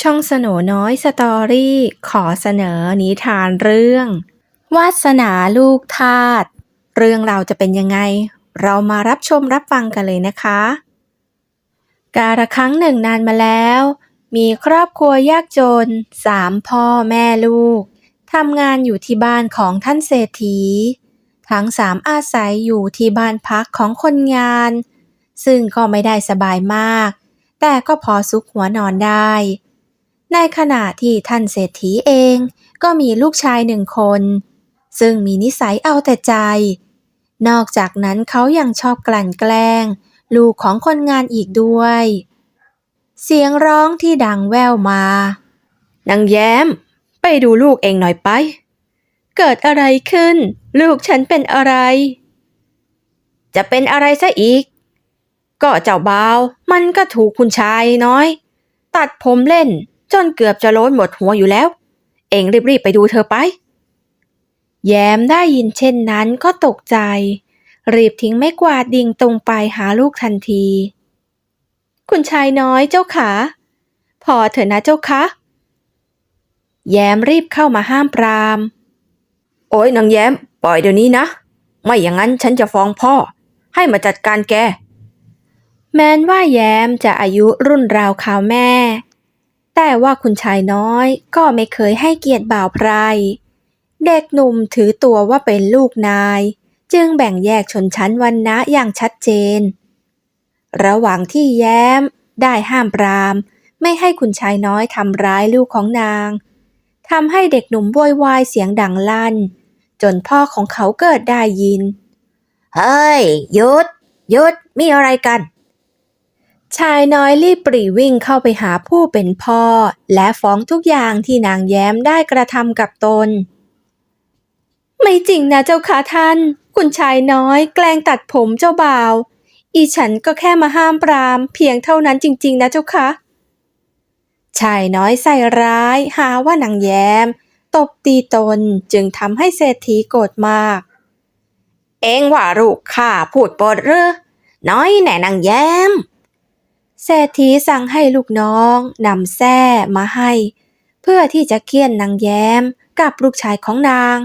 ช่องสโนน้อยสตอรี่ขอเสนอนิทานเรื่อง วาสนาลูกทาสเรื่องเราจะเป็นยังไง เรามารับชมรับฟังกันเลยนะคะ กาละครั้งหนึ่งนานมาแล้ว มีครอบครัวยากจนสามพ่อแม่ลูกทำงานอยู่ที่บ้านของท่านเศรษฐี ทั้งสามอาศัยอยู่ที่บ้านพักของคนงาน ซึ่งก็ไม่ได้สบายมาก แต่ก็พอซุกหัวนอนได้ ในขณะที่ท่านเศรษฐีเองก็มีลูกชายหนึ่งคน ซึ่งมีนิสัยเอาแต่ใจ นอกจากนั้นเขายังชอบกลั่นแกล้ง ลูกของคนงานอีกด้วย เสียงร้องที่ดังแว่วมานางแย้ม ไปดูลูกเองหน่อยไป เกิดอะไรขึ้น ลูกฉันเป็นอะไร จะเป็นอะไรซะอีก ก็เจ้าบ่าว มันก็ถูกคุณชายน้อย ตัดผมเล่น จนเกือบจะโล้นหมดหัวอยู่แล้ว เองรีบๆไปดูเธอไป แย้มได้ยินเช่นนั้นก็ตกใจ รีบทิ้งไม้กวาดดิ่งตรงไปหาลูกทันที คุณชายน้อยเจ้าขา พอเถอะนะเจ้าคะแย้มรีบเข้ามาห้ามปราม โอ้ยนางแย้ม ปล่อยเดี๋ยวนี้นะ ไม่อย่างนั้นฉันจะฟ้องพ่อ ให้มาจัดการแก แม้นว่าแย้มจะอายุรุ่นราวข่าวแม่ แต่ว่าคุณชายน้อยก็ไม่เคยให้เกียรติบ่าวไพร เด็กหนุ่มถือตัวว่าเป็นลูกนาย จึงแบ่งแยกชนชั้นวรรณะอย่างชัดเจน ระหว่างที่แย้มได้ห้ามปราม ไม่ให้คุณชายน้อยทำร้ายลูกของนางทำให้เด็กหนุ่มโวยวายเสียงดังลั่น จนพ่อของเขาเกิดได้ยิน เฮ้ยหยุดหยุดมีอะไรกัน ชายน้อยรีบปรีวิ่งเข้าไปหาผู้เป็นพ่อ และฟ้องทุกอย่างที่นางแย้มได้กระทำกับตน ไม่จริงนะเจ้าค่ะท่าน คุณชายน้อยแกล้งตัดผมเจ้าบ่าว อีฉันก็แค่มาห้ามปรามเพียงเท่านั้นจริง ๆ นะเจ้าค่ะชายน้อยใส่ร้ายหาว่านางแย้ม ตบตีตนจึงทำให้เศรษฐีโกรธมาก เองว่าลูกข้าพูดปดหรือน้อยแน่นางแย้ม เศรษฐีสั่งให้ลูกน้องนำแส้มาให้ เพื่อที่จะเคี่ยนนางแย้มกับลูกชายของนาง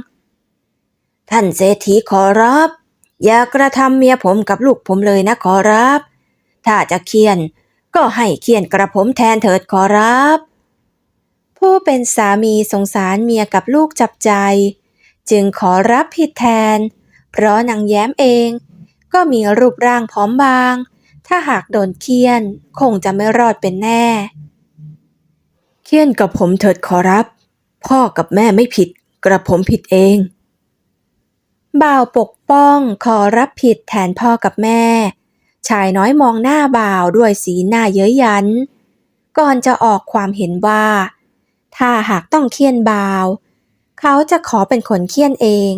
ท่านเศรษฐีขอรับ อย่ากระทำเมียผมกับลูกผมเลยนะขอรับ ถ้าจะเคี่ยนก็ให้เคี่ยนกระผมแทนเถิดขอรับ ผู้เป็นสามีสงสารเมียกับลูกจับใจ จึงขอรับผิดแทน เพราะนางแย้มเองก็มีรูปร่างผอมบาง ถ้าหากโดนเคี่ยน คงจะไม่รอดเป็นแน่ เคี่ยนกับผมเถิดขอรับ พ่อกับแม่ไม่ผิด กระผมผิดเอง บ่าวปกป้องขอรับผิดแทนพ่อกับแม่ ชายน้อยมองหน้าบ่าวด้วยสีหน้าเย้ยหยัน ก่อนจะออกความเห็นว่า ถ้าหากต้องเคี่ยนบ่าว เขาจะขอเป็นคนเคี่ยนเอง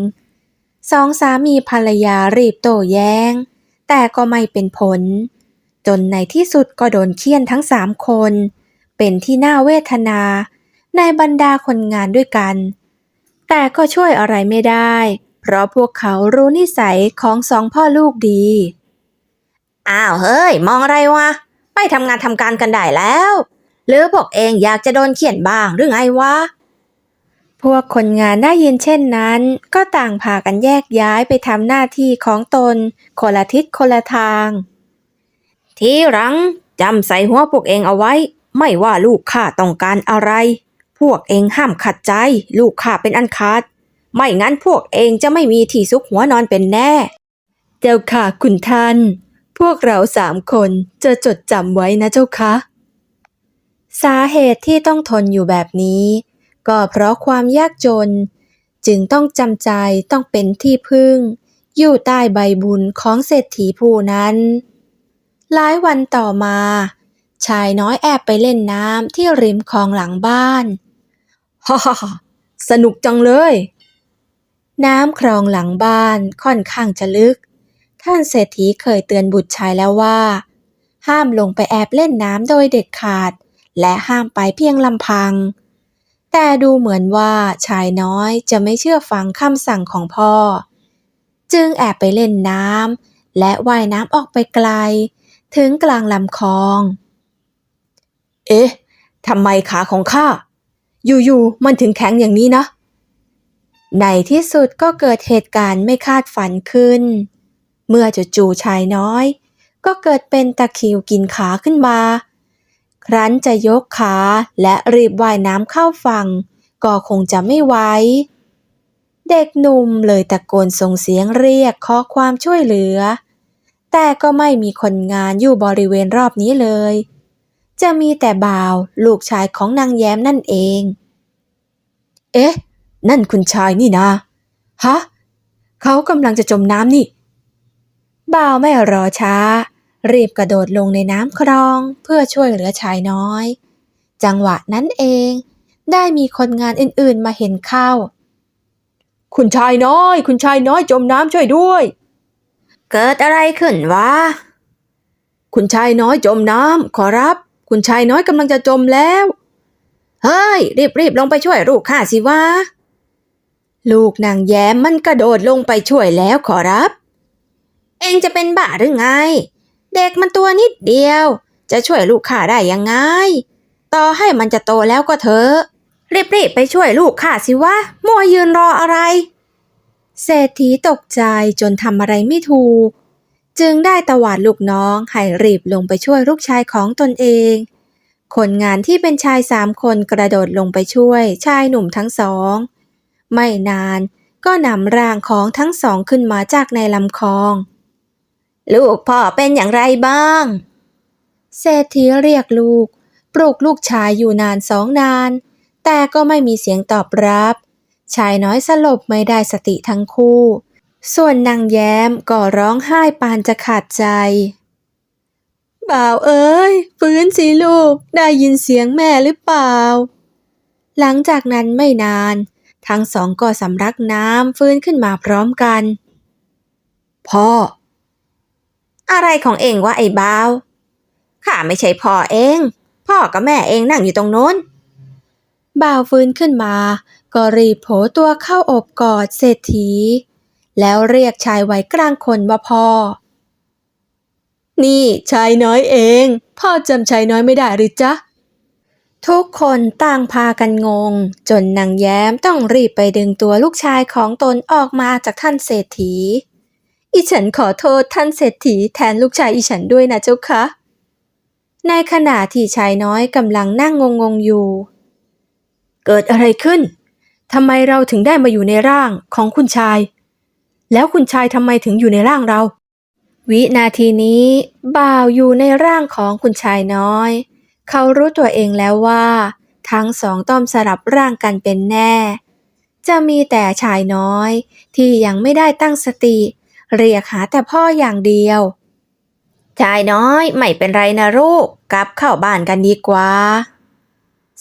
สองสามีภรรยารีบโต้แย้ง แต่ก็ไม่เป็นผล จนในที่สุดก็โดนเคี่ยนทั้งสามคน เป็นที่น่าเวทนาในบรรดาคนงานด้วยกัน แต่ก็ช่วยอะไรไม่ได้ เพราะพวกเขารู้นิสัยของสองพ่อลูกดี อ้าวเฮ้ย มองอะไรวะ ไปทำงานทำการกันได้แล้ว หรือพวกเองอยากจะโดนเขียนบ้างหรือไงวะ พวกคนงานได้ยินเช่นนั้น ก็ต่างพากันแยกย้ายไปทำหน้าที่ของตนคนละทิศคนละทาง ทีหลังจำใส่หัวพวกเองเอาไว้ ไม่ว่าลูกข้าต้องการอะไร พวกเองห้ามขัดใจ ลูกข้าเป็นอันขาด ไม่งั้นพวกเองจะไม่มีที่ซุกหัวนอนเป็นแน่ เจ้าค่ะคุณท่าน พวกเราสามคนจะจดจำไว้นะเจ้าคะสาเหตุที่ต้องทนอยู่แบบนี้ ก็เพราะความยากจน จึงต้องจำใจต้องเป็นที่พึ่ง อยู่ใต้ใบบุญของเศรษฐีผู้นั้น หลายวันต่อมา ชายน้อยแอบไปเล่นน้ำที่ริมคลองหลังบ้านฮ่าฮ่าสนุกจังเลย น้ำคลองหลังบ้านค่อนข้างจะลึก ท่านเศรษฐีเคยเตือนบุตรชายแล้วว่า ห้ามลงไปแอบเล่นน้ำโดยเด็ดขาด และห้ามไปเพียงลำพัง แต่ดูเหมือนว่าชายน้อยจะไม่เชื่อฟังคำสั่งของพ่อ จึงแอบไปเล่นน้ำและว่ายน้ำออกไปไกล ถึงกลางลำคลอง เอ๊ะทำไมขาของข้า อยู่ๆมันถึงแข็งอย่างนี้นะ ในที่สุดก็เกิดเหตุการณ์ไม่คาดฝันขึ้น เมื่อจู่ๆชายน้อย ก็เกิดเป็นตะคิวกินขาขึ้นมา ครั้นจะยกขาและรีบว่ายน้ำเข้าฝั่ง ก็คงจะไม่ไหวเด็กหนุ่มเลยตะโกนส่งเสียงเรียกขอความช่วยเหลือ แต่ก็ไม่มีคนงานอยู่บริเวณรอบนี้เลย จะมีแต่บ่าวลูกชายของนางแย้มนั่นเอง เอ๊ะ นั่นคุณชายนี่นะฮะเขากำลังจะจมน้ำนี่ บ่าวไม่รอช้า รีบกระโดดลงในน้ำคลองเพื่อช่วยเหลือชายน้อย จังหวะนั้นเอง ได้มีคนงานอื่นๆมาเห็นเข้า คุณชายน้อย คุณชายน้อยจมน้ำช่วยด้วย เกิดอะไรขึ้นวะ คุณชายน้อยจมน้ำขอรับ คุณชายน้อยกำลังจะจมแล้ว เฮ้ย รีบๆลงไปช่วยลูกข้าสิวะ ลูกนางแย้มมันกระโดดลงไปช่วยแล้วขอรับ เองจะเป็นบ้าหรือไง เด็กมันตัวนิดเดียว จะช่วยลูกข้าได้ยังไง ต่อให้มันจะโตแล้วก็เถอะรีบๆไปช่วยลูกข้าสิวะมัวยืนรออะไร เศรษฐีตกใจจนทำอะไรไม่ถูก จึงได้ตวาดลูกน้องให้รีบลงไปช่วยลูกชายของตนเอง คนงานที่เป็นชายสามคนกระโดดลงไปช่วยชายหนุ่มทั้งสอง ไม่นานก็นำร่างของทั้งสองขึ้นมาจากในลำคลอง ลูกพ่อเป็นอย่างไรบ้าง เศรษฐีเรียกลูก ปลุกลูกชายอยู่นานสองนาน แต่ก็ไม่มีเสียงตอบรับ ชายน้อยสลบไม่ได้สติทั้งคู่ ส่วนนางแย้มก็ร้องไห้ปานจะขาดใจ บ่าวเอ้ย ฟื้นสิลูก ได้ยินเสียงแม่หรือเปล่า หลังจากนั้นไม่นาน ทั้งสองก็สำลักน้ำฟื้นขึ้นมาพร้อมกัน พ่อ อะไรของเองวะไอ้บ่าว ข้าไม่ใช่พ่อเอง พ่อกับแม่เองนั่งอยู่ตรงโน้นบ่าวฟื้นขึ้นมา ก็รีบโผตัวเข้าอบกอดเศรษฐี แล้วเรียกชายวัยกลางคนว่าพ่อ นี่ชายน้อยเอง พ่อจำชายน้อยไม่ได้หรือจ๊ะ ทุกคนต่างพากันงง จนนางแย้มต้องรีบไปดึงตัวลูกชายของตนออกมาจากท่านเศรษฐี อีฉันขอโทษท่านเศรษฐีแทนลูกชายอีฉันด้วยนะเจ้าคะในขณะที่ชายน้อยกำลังนั่งงงๆอยู่ เกิดอะไรขึ้น ทำไมเราถึงได้มาอยู่ในร่างของคุณชาย แล้วคุณชายทำไมถึงอยู่ในร่างเรา วินาทีนี้บ่าวอยู่ในร่างของคุณชายน้อย เขารู้ตัวเองแล้วว่า ทั้งสองต้องสลับร่างกันเป็นแน่ จะมีแต่ชายน้อย ที่ยังไม่ได้ตั้งสติ เรียกหาแต่พ่ออย่างเดียว ชายน้อยไม่เป็นไรนะลูก กลับเข้าบ้านกันดีกว่า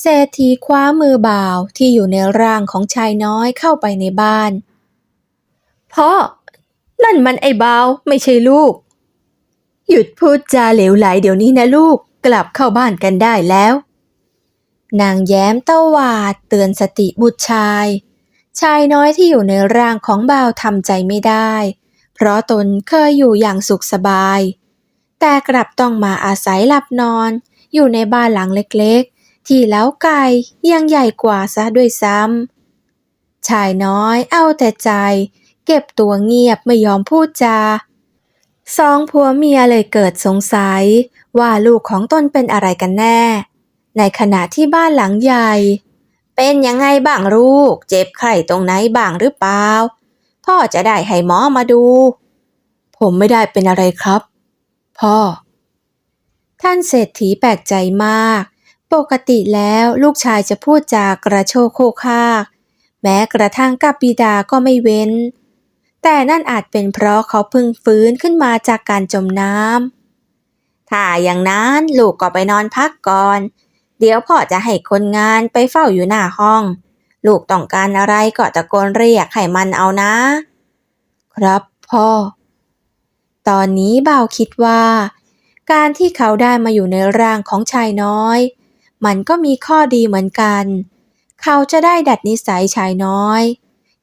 เศรษฐีคว้ามือบ่าวที่อยู่ในร่างของชายน้อยเข้าไปในบ้าน พ่อ นั่นมันไอ้บ่าวไม่ใช่ลูก หยุดพูดจาเหลวไหลเดี๋ยวนี้นะลูกกลับเข้าบ้านกันได้แล้ว นางแย้มเต้าวาดเตือนสติบุตรชาย ชายน้อยที่อยู่ในร่างของบ่าวทำใจไม่ได้ เพราะตนเคยอยู่อย่างสุขสบาย แต่กลับต้องมาอาศัยหลับนอน อยู่ในบ้านหลังเล็กๆ ที่เล้าไก่ยังใหญ่กว่าซะด้วยซ้ำ ชายน้อยเอาแต่ใจ เก็บตัวเงียบไม่ยอมพูดจาสองผัวเมียเลยเกิดสงสัยว่าลูกของตนเป็นอะไรกันแน่ ในขณะที่บ้านหลังใหญ่ เป็นยังไงบ้างลูก เจ็บไข้ตรงไหนบ้างหรือเปล่า พ่อจะได้ให้หมอมาดู ผมไม่ได้เป็นอะไรครับ พ่อ ท่านเศรษฐีแปลกใจมาก ปกติแล้วลูกชายจะพูดจากระโชกโคกคากแม้กระทั่งกับบิดาก็ไม่เว้น แต่นั่นอาจเป็นเพราะเขาเพิ่งฟื้นขึ้นมาจากการจมน้ำถ้าอย่างนั้นลูกก็ไปนอนพักก่อน เดี๋ยวพ่อจะให้คนงานไปเฝ้าอยู่หน้าห้อง ลูกต้องการอะไรก็ตะโกนเรียกให้มันเอานะ ครับพ่อ ตอนนี้บ่าวคิดว่า การที่เขาได้มาอยู่ในร่างของชายน้อย มันก็มีข้อดีเหมือนกัน เขาจะได้ดัดนิสัยชายน้อย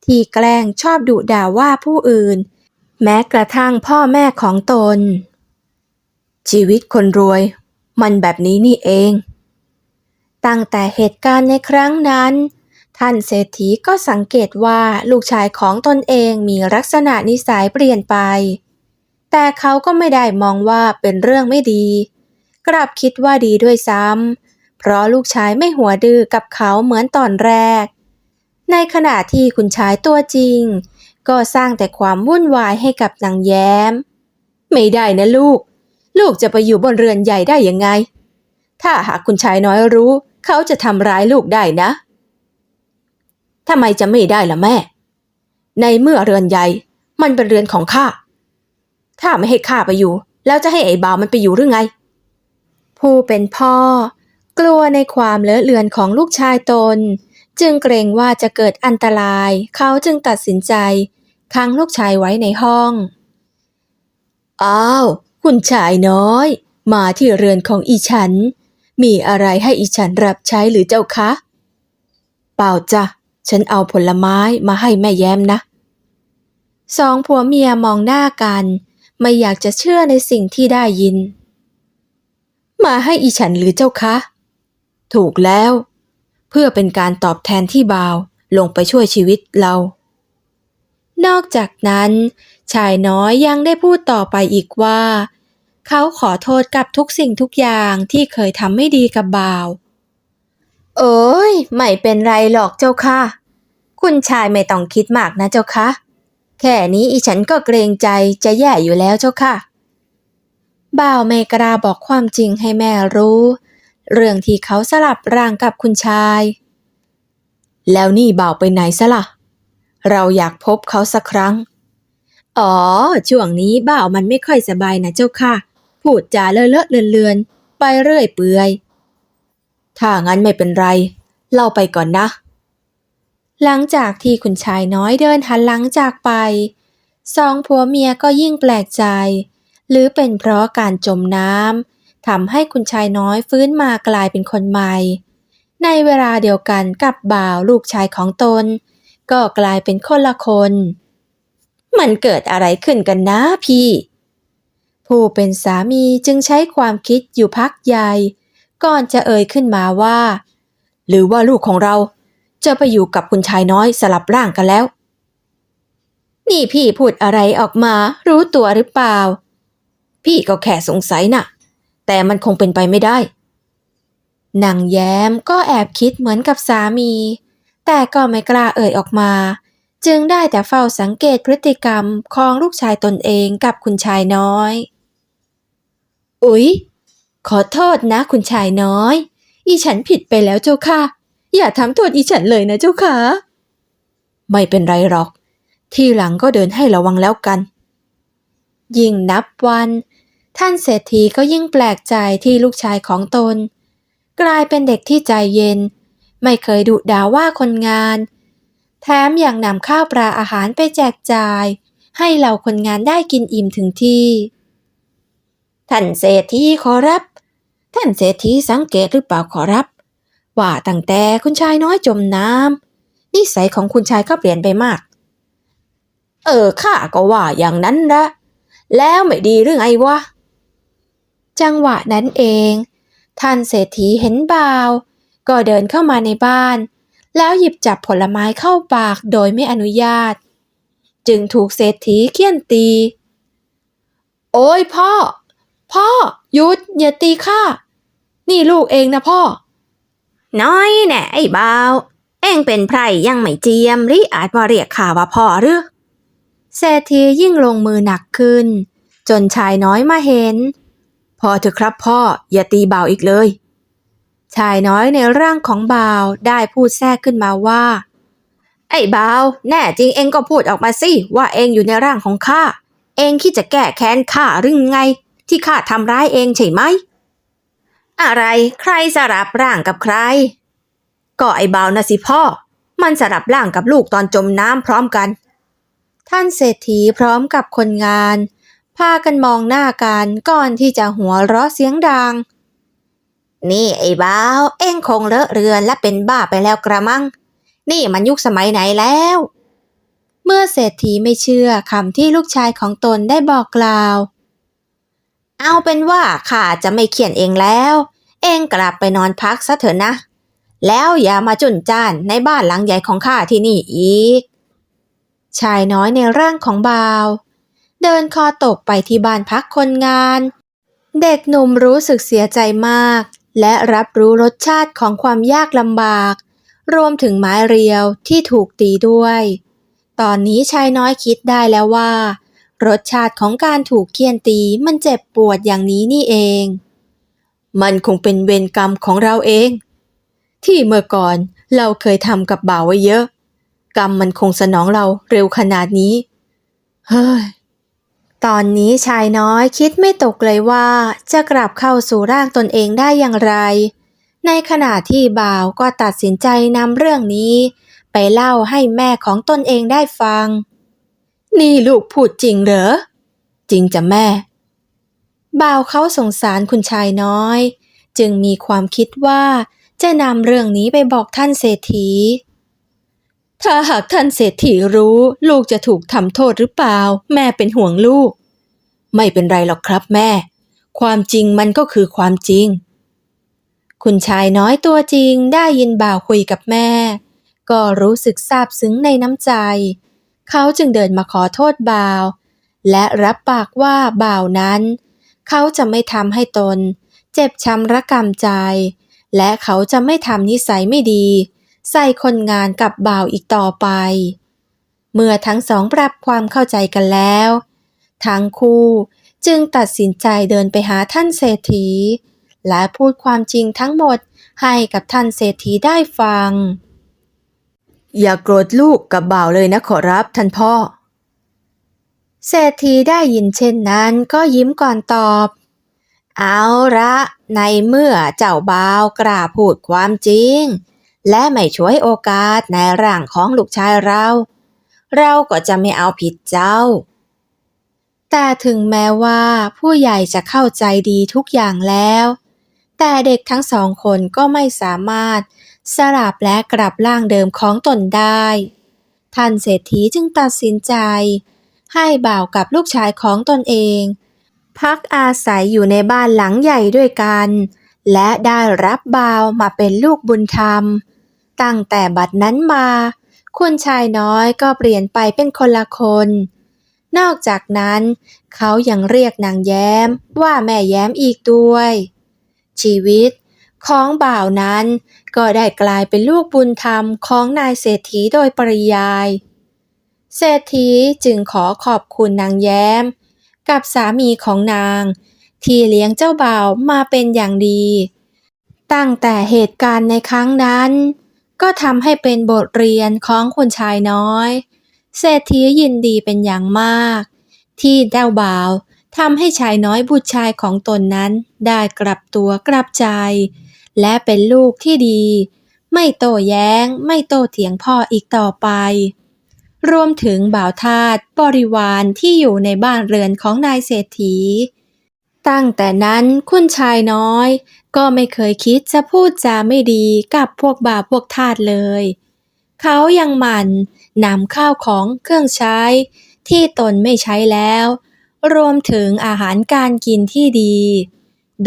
ที่แกล้งชอบดุด่าว่าผู้อื่น แม้กระทั่งพ่อแม่ของตน ชีวิตคนรวย มันแบบนี้นี่เอง ตั้งแต่เหตุการณ์ในครั้งนั้น ท่านเศรษฐีก็สังเกตว่าลูกชายของตนเองมีลักษณะนิสัยเปลี่ยนไป แต่เขาก็ไม่ได้มองว่าเป็นเรื่องไม่ดี กลับคิดว่าดีด้วยซ้ำ เพราะลูกชายไม่หัวดื้อกับเขาเหมือนตอนแรก ในขณะที่คุณชายตัวจริง ก็สร้างแต่ความวุ่นวายให้กับนางแย้ม ไม่ได้นะลูก ลูกจะไปอยู่บนเรือนใหญ่ได้ยังไง ถ้าหากคุณชายน้อยรู้ เขาจะทำร้ายลูกได้นะทำไมจะไม่ได้ล่ะแม่ ในเมื่อเรือนใหญ่ มันเป็นเรือนของข้า ถ้าไม่ให้ข้าไปอยู่ แล้วจะให้ไอ้บ่าวมันไปอยู่หรือไง ผู้เป็นพ่อ กลัวในความเลอะเลือนของลูกชายตน จึงเกรงว่าจะเกิดอันตราย เขาจึงตัดสินใจขังลูกชายไว้ในห้อง อ้าว คุณชายน้อย มาที่เรือนของอีฉัน มีอะไรให้อีฉันรับใช้หรือเจ้าคะ เปล่าจ้ะ ฉันเอาผลไม้มาให้แม่แย้มนะ สองผัวเมียมองหน้ากัน ไม่อยากจะเชื่อในสิ่งที่ได้ยิน มาให้อีฉันหรือเจ้าคะ ถูกแล้ว เพื่อเป็นการตอบแทนที่บ่าวลงไปช่วยชีวิตเรา นอกจากนั้น ชายน้อยยังได้พูดต่อไปอีกว่า เขาขอโทษกับทุกสิ่งทุกอย่างที่เคยทำไม่ดีกับบ่าวเอ้ยไม่เป็นไรหรอกเจ้าค่ะ คุณชายไม่ต้องคิดมากนะเจ้าค่ะ แค่นี้อีฉันก็เกรงใจจะแย่อยู่แล้วเจ้าค่ะบ่าวไม่กล้าบอกความจริงให้แม่รู้ เรื่องที่เขาสลับร่างกับคุณชาย แล้วนี่บ่าวไปไหนซะล่ะ เราอยากพบเขาสักครั้ง อ๋อ ช่วงนี้บ่าวมันไม่ค่อยสบายนะเจ้าค่ะ พูดจาเลอะเลอะเลือนเลือนๆ ไปเรื่อยเปื่อย ถ้างั้นไม่เป็นไร เล่าไปก่อนนะ หลังจากที่คุณชายน้อยเดินหันหลังจากไป สองผัวเมียก็ยิ่งแปลกใจ หรือเป็นเพราะการจมน้ำ ทำให้คุณชายน้อยฟื้นมากลายเป็นคนใหม่ ในเวลาเดียวกันกับบ่าวลูกชายของตน ก็กลายเป็นคนละคน มันเกิดอะไรขึ้นกันนะพี่ ผู้เป็นสามีจึงใช้ความคิดอยู่พักใหญ่ ก่อนจะเอ่ยขึ้นมาว่า หรือว่าลูกของเราจะไปอยู่กับคุณชายน้อยสลับร่างกันแล้ว นี่พี่พูดอะไรออกมารู้ตัวหรือเปล่า พี่ก็แค่สงสัยน่ะ แต่มันคงเป็นไปไม่ได้ นางแย้มก็แอบคิดเหมือนกับสามี แต่ก็ไม่กล้าเอ่ยออกมา จึงได้แต่เฝ้าสังเกตพฤติกรรมของลูกชายตนเองกับคุณชายน้อย อุ๊ย ขอโทษนะคุณชายน้อย อีฉันผิดไปแล้วเจ้าค่ะ อย่าทำโทษอีฉันเลยนะเจ้าค่ะ ไม่เป็นไรหรอก ทีหลังก็เดินให้ระวังแล้วกัน ยิ่งนับวัน ท่านเศรษฐีก็ยิ่งแปลกใจที่ลูกชายของตน กลายเป็นเด็กที่ใจเย็น ไม่เคยดุด่าว่าคนงาน แถมยังนำข้าวปลาอาหารไปแจกจ่าย ให้เหล่าคนงานได้กินอิ่มถึงที่ ท่านเศรษฐีขอรับ ท่านเศรษฐีสังเกตหรือเปล่าขอรับ ว่าตั้งแต่คุณชายน้อยจมน้ำนิสัยของคุณชายก็เปลี่ยนไปมาก เออข้าก็ว่าอย่างนั้นละแล้วไม่ดีหรือไงวะ จังหวะนั้นเอง ท่านเศรษฐีเห็นบ่าว ก็เดินเข้ามาในบ้าน แล้วหยิบจับผลไม้เข้าปากโดยไม่อนุญาต จึงถูกเศรษฐีเคี่ยนตี โอ้ยพ่อ พ่อหยุดอย่าตีข้า นี่ลูกเองนะพ่อ น้อยแน่ไอ้บ่าว เอ็งเป็นไพรยังไม่เจียมหรืออาจมาเรียกข้าว่าพ่อหรือเศรษฐียิ่งลงมือหนักขึ้น จนชายน้อยมาเห็น พอเถอะครับพ่ออย่าตีบ่าวอีกเลย ชายน้อยในร่างของบ่าวได้พูดแทรกขึ้นมาว่า ไอ้บ่าวแน่จริงเองก็พูดออกมาสิว่าเองอยู่ในร่างของข้าเองคิดจะแก้แค้นข้าหรือไง ที่ข้าทำร้ายเองใช่ไหม อะไรใครสลับร่างกับใคร ก็ไอ้บ่าวนะสิพ่อ มันสลับร่างกับลูกตอนจมน้ำพร้อมกัน ท่านเศรษฐีพร้อมกับคนงาน พากันมองหน้ากันก่อนที่จะหัวเราะเสียงดัง นี่ไอ้บ้าว เอ็งคงเลอะเรือนและเป็นบ้าไปแล้วกระมัง นี่มันยุคสมัยไหนแล้ว เมื่อเศรษฐีไม่เชื่อคำที่ลูกชายของตนได้บอกกล่าว เอาเป็นว่าข้าจะไม่เขียนเองแล้ว เอ็งกลับไปนอนพักซะเถอะนะ แล้วอย่ามาจุนจ้านในบ้านหลังใหญ่ของข้าที่นี่อีก ชายน้อยในร่างของบ่าว เดินคอตกไปที่บ้านพักคนงาน เด็กหนุ่มรู้สึกเสียใจมาก และรับรู้รสชาติของความยากลำบาก รวมถึงไม้เรียวที่ถูกตีด้วย ตอนนี้ชายน้อยคิดได้แล้วว่า รสชาติของการถูกเคี่ยนตีมันเจ็บปวดอย่างนี้นี่เอง มันคงเป็นเวรกรรมของเราเอง ที่เมื่อก่อนเราเคยทำกับบ่าวไว้เยอะ กรรมมันคงสนองเราเร็วขนาดนี้ เฮ้ย ตอนนี้ชายน้อยคิดไม่ตกเลยว่าจะกลับเข้าสู่ร่างตนเองได้อย่างไร ในขณะที่บ่าวก็ตัดสินใจนำเรื่องนี้ ไปเล่าให้แม่ของตนเองได้ฟัง นี่ลูกพูดจริงเหรอ จริงจ้ะแม่ บ่าวเขาสงสารคุณชายน้อย จึงมีความคิดว่าจะนำเรื่องนี้ไปบอกท่านเศรษฐี ถ้าหากท่านเศรษฐีรู้ ลูกจะถูกทำโทษหรือเปล่า แม่เป็นห่วงลูก ไม่เป็นไรหรอกครับแม่ ความจริงมันก็คือความจริง คุณชายน้อยตัวจริงได้ยินบ่าวคุยกับแม่ ก็รู้สึกซาบซึ้งในน้ำใจ เขาจึงเดินมาขอโทษบ่าว และรับปากว่าบ่าวนั้น เขาจะไม่ทำให้ตน เจ็บช้ำระกำใจ และเขาจะไม่ทำนิสัยไม่ดี ใส่คนงานกับบ่าวอีกต่อไป เมื่อทั้งสองปรับความเข้าใจกันแล้ว ทั้งคู่จึงตัดสินใจเดินไปหาท่านเศรษฐี และพูดความจริงทั้งหมดให้กับท่านเศรษฐีได้ฟัง อย่าโกรธลูกกับบ่าวเลยนะขอรับท่านพ่อ เศรษฐีได้ยินเช่นนั้นก็ยิ้มก่อนตอบ เอาละในเมื่อเจ้าบ่าวกล้าพูดความจริง และไม่ช่วยโอกาสในร่างของลูกชายเรา เราก็จะไม่เอาผิดเจ้า แต่ถึงแม้ว่าผู้ใหญ่จะเข้าใจดีทุกอย่างแล้ว แต่เด็กทั้งสองคนก็ไม่สามารถสลับและกลับร่างเดิมของตนได้ ท่านเศรษฐีจึงตัดสินใจ ให้บ่าวกับลูกชายของตนเอง พักอาศัยอยู่ในบ้านหลังใหญ่ด้วยกันและได้รับบ่าวมาเป็นลูกบุญธรรม ตั้งแต่บัดนั้นมา คุณชายน้อยก็เปลี่ยนไปเป็นคนละคน นอกจากนั้น เขายังเรียกนางแย้มว่าแม่แย้มอีกด้วย ชีวิตของบ่าวนั้นก็ได้กลายเป็นลูกบุญธรรมของนายเศรษฐีโดยปริยาย เศรษฐีจึงขอขอบคุณนางแย้ม กับสามีของนาง ที่เลี้ยงเจ้าบ่าวมาเป็นอย่างดี ตั้งแต่เหตุการณ์ในครั้งนั้น ก็ทำให้เป็นบทเรียนของคุณชายน้อย เศรษฐียินดีเป็นอย่างมาก ที่เจ้าบ่าวทำให้ชายน้อยบุตรชายของตนนั้นได้กลับตัวกลับใจ และเป็นลูกที่ดี ไม่โต้แย้ง ไม่โต้เถียงพ่ออีกต่อไป รวมถึงบ่าวทาสบริวารที่อยู่ในบ้านเรือนของนายเศรษฐี ตั้งแต่นั้นคุณชายน้อย ก็ไม่เคยคิดจะพูดจาไม่ดีกับพวกบ่าพวกทาสเลย เขายังหมั่นนำข้าวของเครื่องใช้ ที่ตนไม่ใช้แล้ว รวมถึงอาหารการกินที่ดี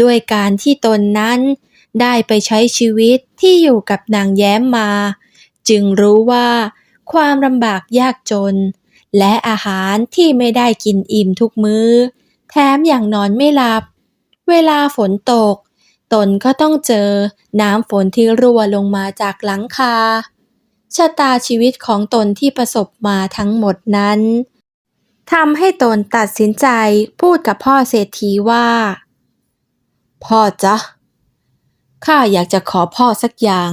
ด้วยการที่ตนนั้นได้ไปใช้ชีวิตที่อยู่กับนางแย้มมา จึงรู้ว่าความลำบากยากจน และอาหารที่ไม่ได้กินอิ่มทุกมื้อ แถมอย่างนอนไม่หลับ เวลาฝนตก ตนก็ต้องเจอน้ำฝนที่รั่วลงมาจากหลังคา ชะตาชีวิตของตนที่ประสบมาทั้งหมดนั้นทำให้ตนตัดสินใจพูดกับพ่อเศรษฐีว่า พ่อจ๊ะข้าอยากจะขอพ่อสักอย่าง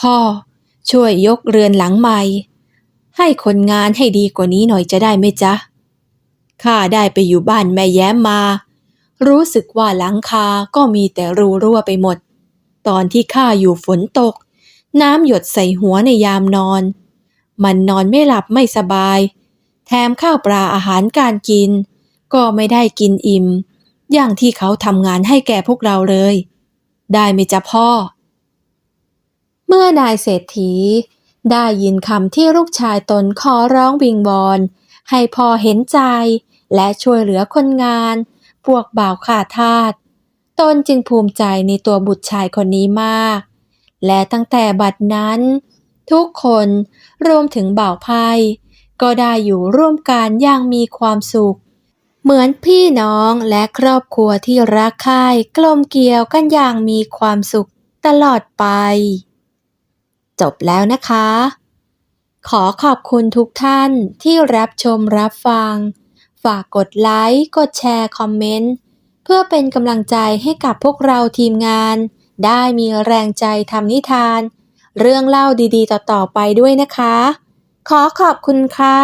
พ่อช่วยยกเรือนหลังใหม่ ให้คนงานให้ดีกว่านี้หน่อยจะได้ไหมจ๊ะข้าได้ไปอยู่บ้านแม่แย้มมา รู้สึกว่าหลังคาก็มีแต่รูรั่วไปหมด ตอนที่ข้าอยู่ฝนตก น้ำหยดใส่หัวในยามนอน มันนอนไม่หลับไม่สบาย แถมข้าวปลาอาหารการกิน ก็ไม่ได้กินอิ่ม อย่างที่เขาทำงานให้แก่พวกเราเลย ได้ไหมจ๊ะพ่อ เมื่อนายเศรษฐี ได้ยินคำที่ลูกชายตนขอร้องวิงวอนให้พ่อเห็นใจและช่วยเหลือคนงาน พวกบ่าวขาทาสตนจึงภูมิใจในตัวบุตรชายคนนี้มาก และตั้งแต่บัดนั้น ทุกคนรวมถึงบ่าวไพ่ก็ได้อยู่ร่วมกันอย่างมีความสุข เหมือนพี่น้องและครอบครัวที่รักใคร่กลมเกลียวกันอย่างมีความสุขตลอดไป จบแล้วนะคะ ขอขอบคุณทุกท่านที่รับชมรับฟัง ฝากกดไลค์ กดแชร์ คอมเมนต์ เพื่อเป็นกำลังใจให้กับพวกเราทีมงาน ได้มีแรงใจทำนิทาน เรื่องเล่าดีๆ ต่อ ๆ ไปด้วยนะคะ ขอขอบคุณค่ะ